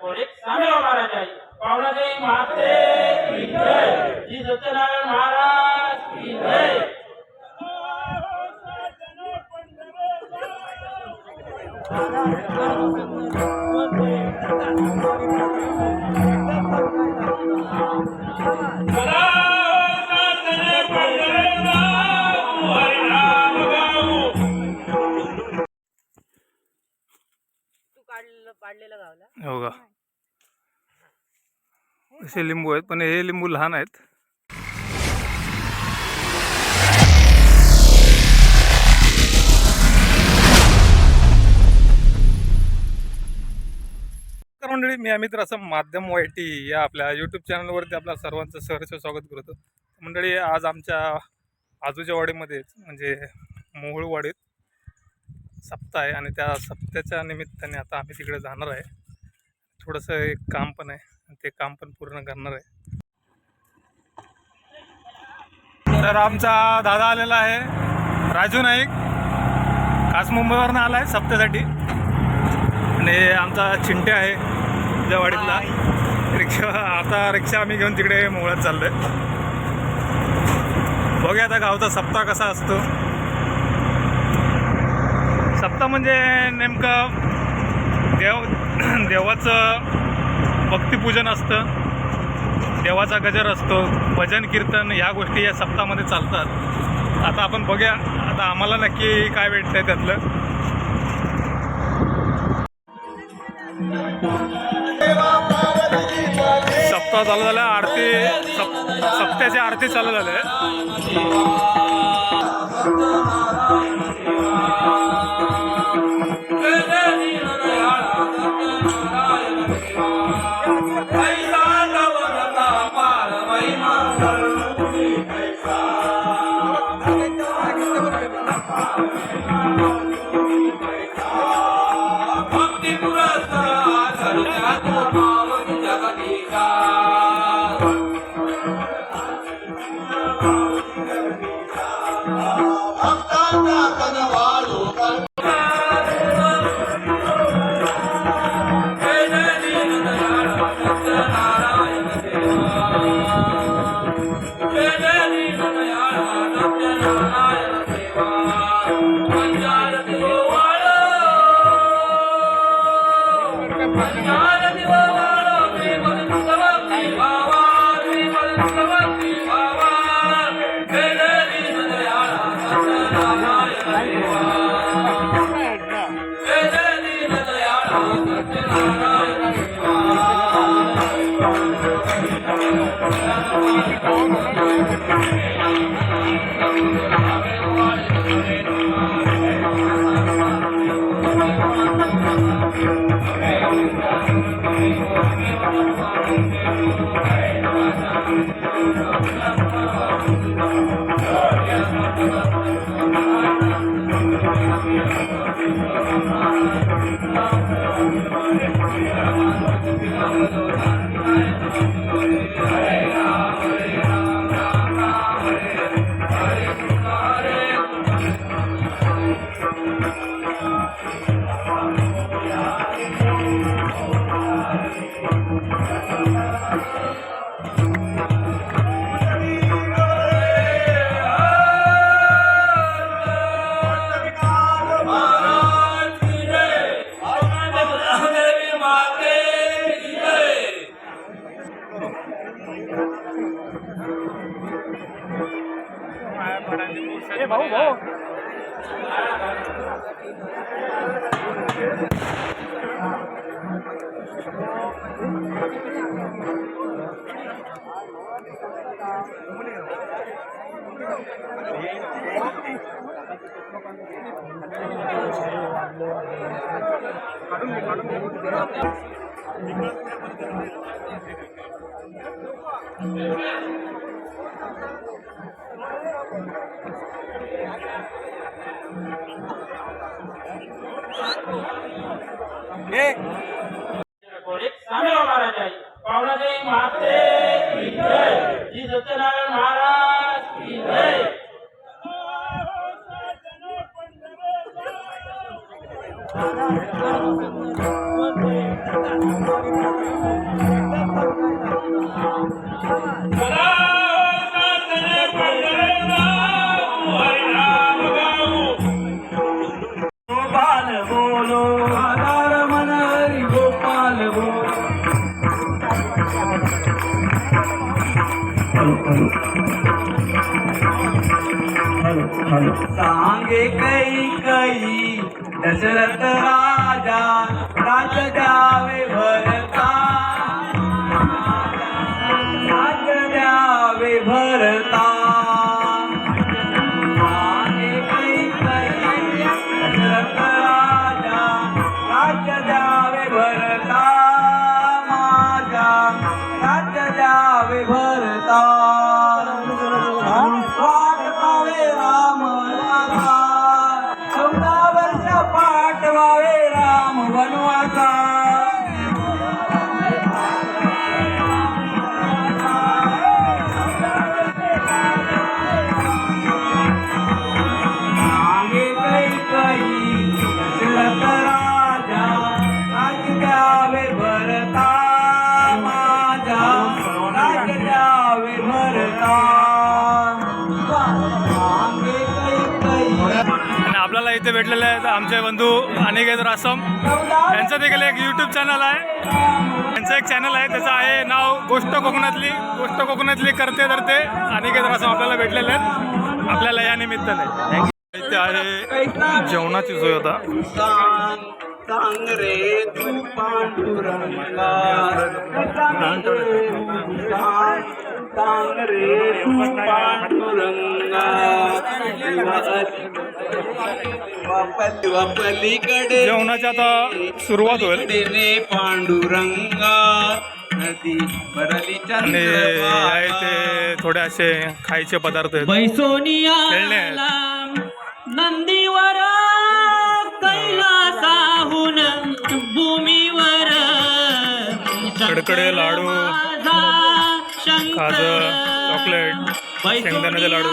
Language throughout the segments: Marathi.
घोडे सामील महाराज आहे पावणादेवी माते श्री सत्यनारायण महाराज की जय. तू हो का? असे लिंबू आहेत पण हे लिंबू लहान आहेत. मंडळी मी अमित असं माध्यम वाय टी या आपल्या यूट्यूब चॅनलवरती आपल्या सर्वांचं सहर्ष स्वागत करतो. मंडळी आज आमच्या आजूच्या वाडीमध्येच म्हणजे मोहोळवाडीत सप्ताह आहे आणि त्या सप्त्याच्या निमित्ताने आता आम्ही तिकडे जाणार आहे. थोडंसं एक काम पण आहे ते काम पण पूर्ण करणार आहे. तर आमचा दादा आलेला आहे. राजू नाईक खास मुंबईवरनं आला आहे सप्त्यासाठी आणि आमचा चिंटे आहे त्या वाडीतला. रिक्षा आता रिक्षा आम्ही घेऊन तिकडे मोहळत चाललोय. बघूया आता गावचा सप्ताह कसा असतो. सप्ताह म्हणजे नेमकं देव देवाचं भक्तिपूजन असतं. देवाचा गजर असतो. भजन कीर्तन ह्या गोष्टी या सप्ताहामध्ये चालतात. आता आपण बघूया. आता आम्हाला नक्की काय भेटतं आहे त्यातलं. सप्ताह चालू झाला. आरती सप सप्त्याची आरती चालू झाली. Oh. Prabowo. Thank you. सामील महाराज आहे माते सत्यनारायण महाराज की जय. Thank सांगे कै कै दशरथ राजा राज द्यावे भरता। राज द्यावे भरता। आपल्याला इथे भेटलेले आहेत आमचे बंधू अनिकेत रासम यांचं देखील एक यूट्यूब चॅनल आहे. त्यांचं एक चॅनल आहे. त्याचं आहे नाव गोष्ट कोकणातली. गोष्ट कोकणातली करते धरते अनिकेत रासम आपल्याला भेटलेले आहेत. आपल्याला या निमित्ताने. इथे आहे जेवणाची सोय होता सांग सांग रे तू पांडुरंगा सांग सांग सांग रे तू पांडुरंगा. वापली वापलीकडे जेवणाची आता सुरुवात होईल. पांडुरंगा. नदी ते थोडे असे खायचे पदार्थ बैसोनिया. नंदीवर कैलासाहून भूमीवर. कडकडे लाडू, खाजं चॉकलेट शेंगदाण्याचे लाडू.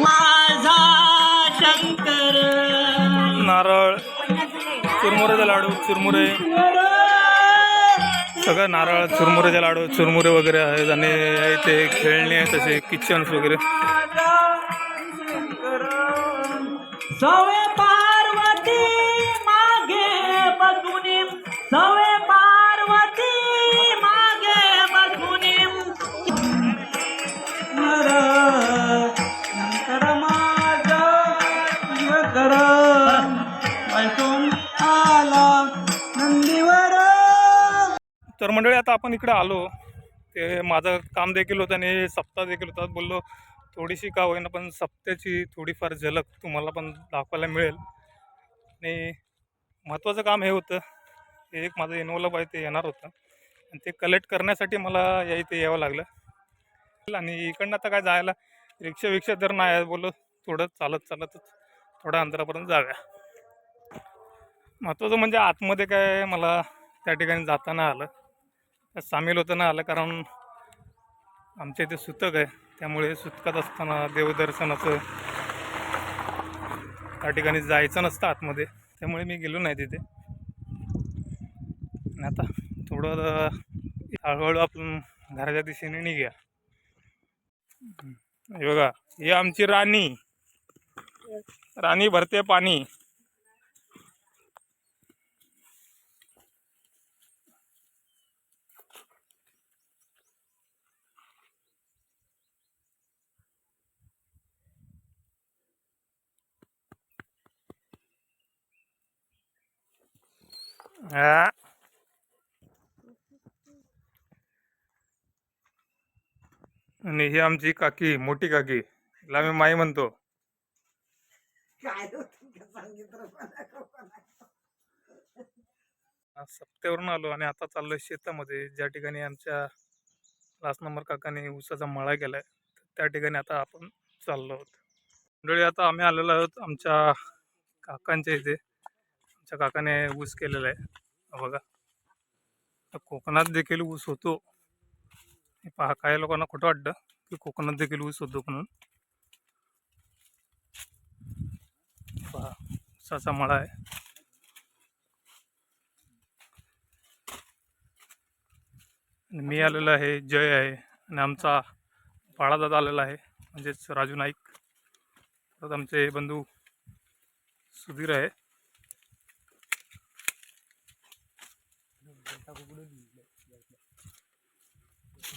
माझा शंकर. नारळ चुरमुऱ्याचे लाडू चुरमुरे. सगळं नारळ चुरमुऱ्याचे लाडू चुरमुरे वगैरे आहेत आणि इथे खेळणी आहेत तसे किचन्स वगैरे. सवे पार्वती मागे बसुनी सवे पार्वती मागे बसुनी। नर शंकर माझा आला नंदीवर। तर मंडळी आता आपण इकडे आलो. ते माझं काम देखील होतं आणि सप्ताह देखील होता. बोललो थोडीशी का होईना पण सप्त्याची थोडीफार झलक तुम्हाला पण दाखवायला मिळेल. आणि महत्त्वाचं काम हे होतं हे एक माझं इन्व्हॉल्व आहे ते येणार होतं. आणि ते कलेक्ट करण्यासाठी मला या इथे यावं लागलं. आणि इकडनं आता काय जायला रिक्षा विक्षा तर नाही बोललो थोडं चालत चालतच थोड्या अंतरापर्यंत जाव्या. महत्त्वाचं म्हणजे आतमध्ये काय मला त्या ठिकाणी जाताना आलं. सामील होताना आलं कारण आमच्या इथे सुतक आहे. त्यामुळे सुतकात असताना देवदर्शनाचं त्या ठिकाणी जायचं नसतं आतमध्ये. त्यामुळे मी गेलो नाही तिथे. आणि आता थोडं हळूहळू आपण घराच्या दिशेने निघ्या. हे बघा ही आमची राणी. राणी भरते पाणी. हा. आणि ही आमची काकी मोठी काकी हिला आम्ही माई म्हणतो. आज सप्त्यावरून आलो आणि आता चाललोय शेतामध्ये. ज्या ठिकाणी आमच्या लास्ट नंबर काकाने ऊसाचा मळा केलाय त्या ठिकाणी आता आपण चाललो आहोत. मंडळी आता आम्ही आलेलो आहोत आमच्या काकांच्या इथे. आमच्या काकाने ऊस केलेला आहे. बघा. तर कोकणात देखील ऊस होतो. हे पहा काही लोकांना खोटं वाटतं की कोकणात देखील ऊस होतो म्हणून. पहा ऊसाचा मळा आहे. आणि मी आलेलो आहे जय आहे आणि आमचा बाळादादा आलेला आहे म्हणजेच राजू नाईक. परत आमचे बंधू सुधीर आहे.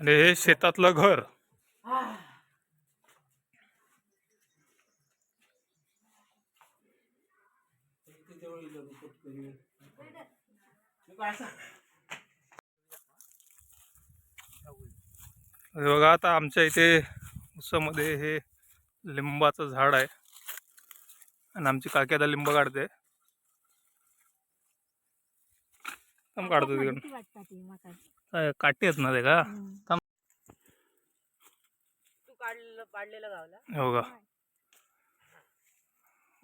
आणि हे शेतातलं घर. बघा आता आमच्या इथे उसामध्ये हे लिंबाचं झाड आहे. आणि आमची काकी आता लिंब काढते. काढतो तिकडून. काय काठी आहेत ना ते का? हम्म. तू काढलं पाडलेलं गावला? हो का?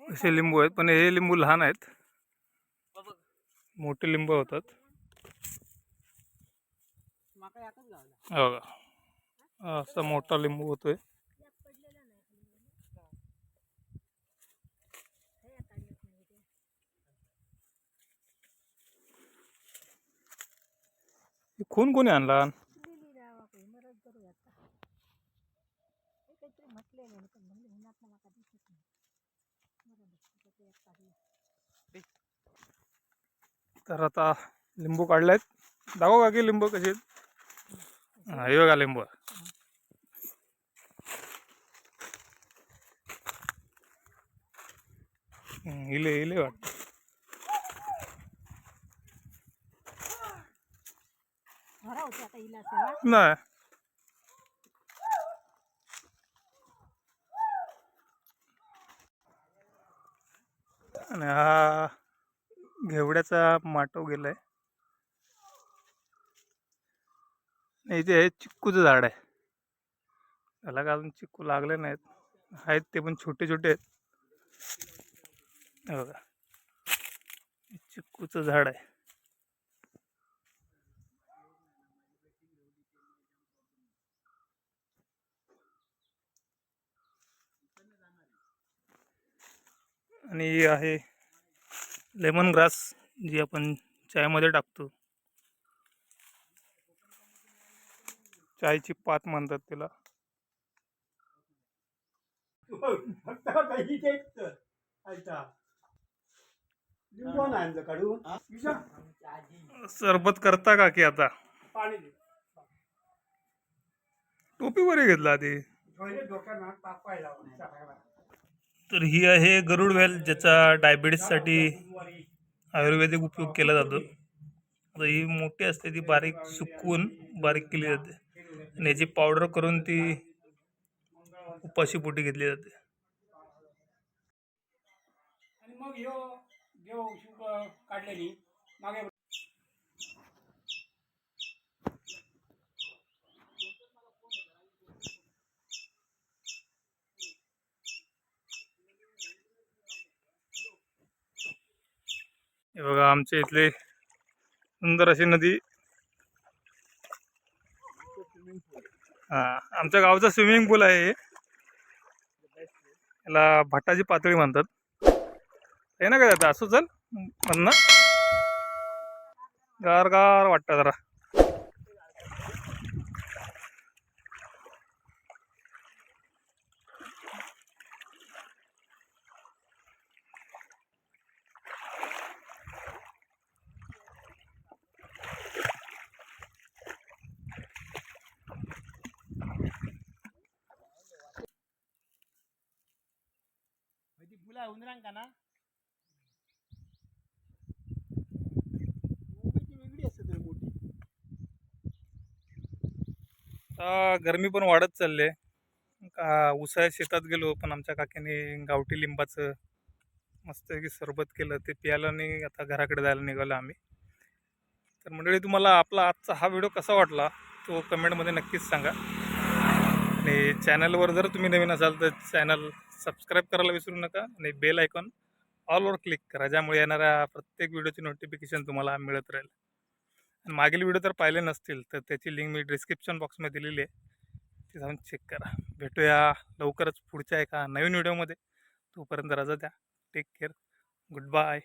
असे लिंबू आहेत पण हे लिंबू लहान आहेत. मोठे लिंबू होतात. हो का? हा, असा मोठा लिंबू होतोय हे खून कोणी आणला दिली रावा काही मरत करू आता हे काहीतरी म्हटलेलं आहे, पण म्हणले उन्हात माका दिसत खून कोणी आणला? तर आता लिंबू काढलेत दाखव का की लिंबू कसे आहेत. हे बघा लिंबू. इले इले वाटत भरा होते आता हिला सेवा नाही. आणि हा घेवड्याचा माटो गेलाय. आणि इथे हे चिक्कूचं झाड आहे. त्याला का अजून चिक्कू लागले नाहीत. आहेत ते पण छोटे छोटे आहेत. बघा. चिक्कूचं झाड आहे. आणि ही आहे लेमन ग्रास जी आपण चायमध्ये टाकतो. चायची पात म्हणतात तिला सरबत करता का की आता? टोपी बरे घेतला आधी. पहिले डोक्यात हात तापायला लावला. तर ही आहे गरुड वेल ज्याचा डायबिटीससाठी आयुर्वेदिक उपयोग केला जातो. आता ही मोठी असते ती बारीक सुकवून बारीक केली जाते. आणि याची पावडर करून ती उपाशी पोटी घेतली जाते. आणि मग ह्यो देव काढलेली मागे हे बघा आमच्या इथले सुंदर अशी नदी. हा आमच्या गावचा स्विमिंग पूल आहे याला भाटाची पातळी म्हणतात. हे ना काय असू असं चल म्हणणं गार गार वाटतं जरा. उंदरांकाना आता गरमी पण वाढत चालले का उसाळ्या शेतात गेलो पण आमच्या काकीने गावठी लिंबाचं मस्त सरबत केलं ते प्यायला नाही आता घराकडे जायला निघालो आम्ही. तर मंडळी तुम्हाला आपला आजचा हा व्हिडिओ कसा वाटला तो कमेंटमध्ये नक्कीच सांगा. आणि चॅनलवर जर तुम्ही नवीन असाल तर चॅनल सबस्क्राईब करायला विसरू नका आणि बेल आयकॉन ऑलवर क्लिक करा ज्यामुळे येणाऱ्या प्रत्येक व्हिडिओची नोटिफिकेशन तुम्हाला मिळत राहील. आणि मागील व्हिडिओ जर पाहिले नसतील तर त्याची लिंक मी डिस्क्रिप्शन बॉक्समध्ये दिलेली आहे. ती जाऊन चेक करा. भेटूया लवकरच पुढच्या एका नवीन व्हिडिओमध्ये तोपर्यंत रजा द्या. Take care good bye